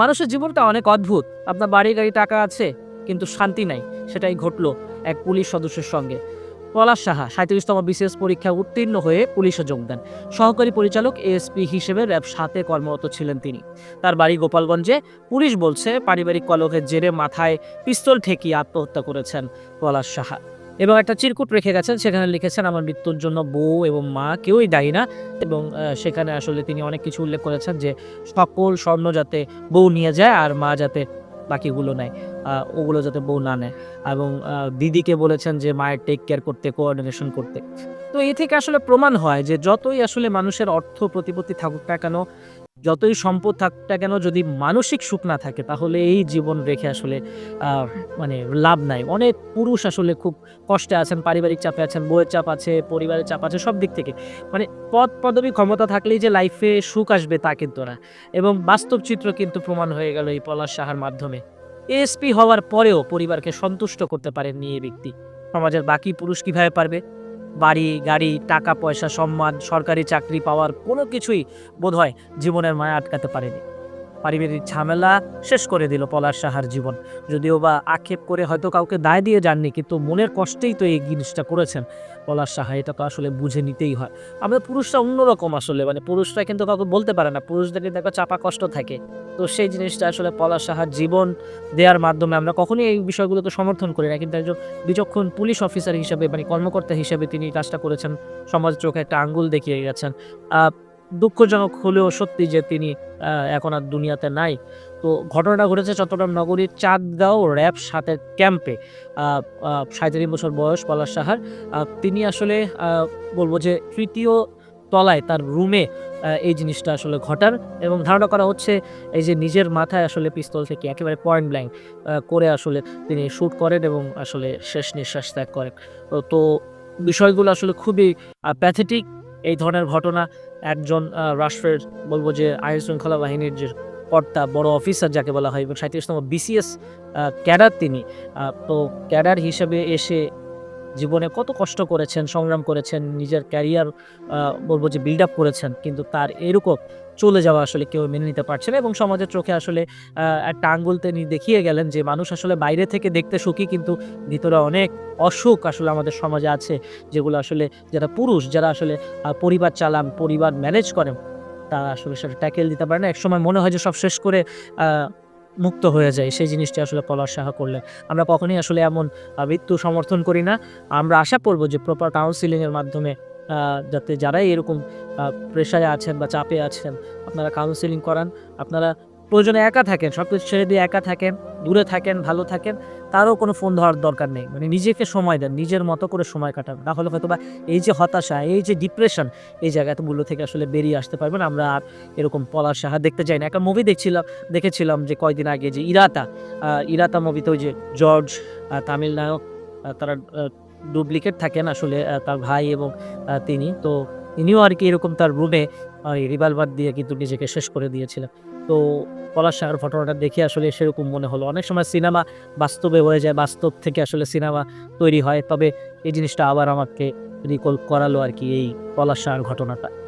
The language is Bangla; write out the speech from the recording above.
মানুষের জীবনটা অনেক অদ্ভুত। আপনার বাড়ি গাড়ি টাকা আছে, কিন্তু শান্তি নাই। সেটাই ঘটলো এক পুলিশ সদস্যের সঙ্গে। পলাশ সাহা সাঁত্রিশতম বিশেষ পরীক্ষায় উত্তীর্ণ হয়ে পুলিশে যোগ দেন। সহকারী পরিচালক এএসপি হিসেবে র্যাব সাথে কর্মরত ছিলেন তিনি। তার বাড়ি গোপালগঞ্জে পুলিশ বলছে, পারিবারিক কলহের জেরে মাথায় পিস্তল ঠেকিয়ে আত্মহত্যা করেছেন পলাশ সাহা। এবং একটা চিরকুট রেখে গেছেন। সেখানে লিখেছেন, আমার মৃত্যুর জন্য বউ এবং মা কেউই দায়ী না। এবং সেখানে আসলে তিনি অনেক কিছু উল্লেখ করেছেন যে, সকল স্বর্ণ যাতে বউ নিয়ে যায় আর মা যাতে বাকিগুলো নেয় ওগুলো যাতে বউ না নেয়। এবং দিদিকে বলেছেন যে, মায়ের টেক কেয়ার করতে কোঅর্ডিনেশন করতে। তো এ থেকে আসলে প্রমাণ হয় যে, যতই আসলে মানুষের অর্থ প্রতিপত্তি থাকুক না কেন যতই সম্পদ থাকটা কেন, যদি মানসিক সুখ না থাকে, তাহলে এই জীবন রেখে আসলে মানে লাভ নাই। অনেক পুরুষ আসলে খুব কষ্টে আছেন, পারিবারিক চাপে আছেন বইয়ের চাপ আছে, পরিবারের চাপ আছে, সব দিক থেকে। মানে পদ পদবি ক্ষমতা থাকলেই যে লাইফে সুখ আসবে তা কিন্তু না। এবং বাস্তব চিত্র কিন্তু প্রমাণ হয়ে গেল এই পলাশ সাহার মাধ্যমে। এএসপি হওয়ার পরেও পরিবারকে সন্তুষ্ট করতে পারেননি এই ব্যক্তি। সমাজের বাকি পুরুষ কীভাবে পারবে? বাড়ি, গাড়ি, টাকা, পয়সা, সম্মান, সরকারি চাকরি পাওয়ার কোনো কিছুই বোধহয় জীবনের মায়া আটকাতে পারেনি। পারিবারিক ঝামেলা শেষ করে দিল পলাশ সাহার জীবন। যদিও বা আক্ষেপ করে হয়তো কাউকে দায় দিয়ে যাননি, কিন্তু মনের কষ্টেই তো এই জিনিসটা করেছেন। পলাশ সাহা, এটা তো আসলে বুঝে নিতেই হয়। আমাদের পুরুষরা অন্যরকম আসলে মানে পুরুষরা কিন্তু কাউকে বলতে পারে না। পুরুষদের কিন্তু একটা চাপা কষ্ট থাকে। তো সেই জিনিসটা আসলে পলাশ সাহার জীবন দেওয়ার মাধ্যমে আমরা কখনোই এই বিষয়গুলোকে সমর্থন করি না। কিন্তু একজন বিচক্ষণ পুলিশ অফিসার হিসেবে মানে কর্মকর্তা হিসেবে তিনি কাজটা করেছেন। সমাজ চোখে একটা আঙ্গুল দেখিয়ে গেছেন। দুঃখজনক হলেও সত্যি যে তিনি এখন আর দুনিয়াতে নাই। তো ঘটনাটা ঘটেছে চট্টগ্রাম নগরীর চাঁদগাঁও র্যাব সাতের ক্যাম্পে। সাঁত্রিশ বছর বয়স পলাশ সাহার। তিনি আসলে বলব যে তৃতীয় তলায় তার রুমে এই জিনিসটা আসলে ঘটার এবং ধারণা করা হচ্ছে এই যে নিজের মাথায় আসলে পিস্তল থেকে একেবারে পয়েন্ট ব্ল্যাঙ্ক করে আসলে তিনি শ্যুট করেন এবং আসলে শেষ নিঃশ্বাস ত্যাগ করেন। তো- তো বিষয়গুলো আসলে খুবই প্যাথেটিক এই ধরনের ঘটনা একজন রাষ্ট্রের বলব যে আইন শৃঙ্খলা বাহিনীর যে কর্তা, বড় অফিসার যাকে বলা হয়, এবং সাঁত্রিশতম বিসিএস ক্যাডার তিনি। তো ক্যাডার হিসেবে এসে জীবনে কত কষ্ট করেছেন, সংগ্রাম করেছেন, নিজের ক্যারিয়ার বলব যে বিল্ড আপ করেছেন, কিন্তু তার এরকম চলে যাওয়া আসলে কেউ মেনে নিতে পারছে না এবং সমাজের চোখে আসলে একটা আঙ্গুল তিনি দেখিয়ে গেলেন যে মানুষ আসলে বাইরে থেকে দেখতে সুখী, কিন্তু ভিতরে অনেক অসুখ আসলে আমাদের সমাজে আছে, যেগুলো আসলে যারা পুরুষ, যারা আসলে পরিবার চালান, পরিবার ম্যানেজ করেন, তারা আসলে সেটা ট্যাকেল দিতে পারে না। একসময় মনে হয় যে সব শেষ করে মুক্ত হয়ে যায়। সেই জিনিসটি আসলে পলাশ সাহা করলেন। আমরা কখনই আসলে এমন মৃত্যু সমর্থন করি না। আমরা আশা করব যে প্রপার কাউন্সিলিংয়ের মাধ্যমে যাতে যারাই এরকম প্রেশারে আছেন বা চাপে আছেন, আপনারা কাউন্সিলিং করান। আপনারা প্রয়োজনে একা থাকেন সব কিছু ছেড়ে দিয়ে একা থাকেন, দূরে থাকেন, ভালো থাকেন, তারও কোনো ফোন ধরার দরকার নেই। মানে নিজেকে সময় দেন, নিজের মতো করে সময় কাটান। তাহলে হয়তো বা এই যে হতাশা, এই যে ডিপ্রেশন এই জায়গাগুলো থেকে আসলে বেরিয়ে আসতে পারবেন আমরা আর এরকম পলাশ সাহা দেখতে চাই না। একটা মুভি দেখছিলাম, দেখেছিলাম যে কয়দিন আগে যে ইরাতা ইরাতা মুভিতে ওই যে জর্জ তামিল নায়ক তারা ডুপ্লিকেট থাকেন আসলে তার ভাই এবং তিনি। তো তিনিও আর কি এরকম তার রুমে রিভলভার দিয়ে কিন্তু নিজেকে শেষ করে দিয়েছিলেন। তো পলাশ সাহার ঘটনাটা দেখে আসলে সেরকম মনে হলো। অনেক সময় সিনেমা বাস্তবে হয়ে যায়, বাস্তব থেকে আসলে সিনেমা তৈরি হয়, তবে এই জিনিসটা আবার আমাকে রিকল করালো আর কি এই পলাশ ঘটনাটা।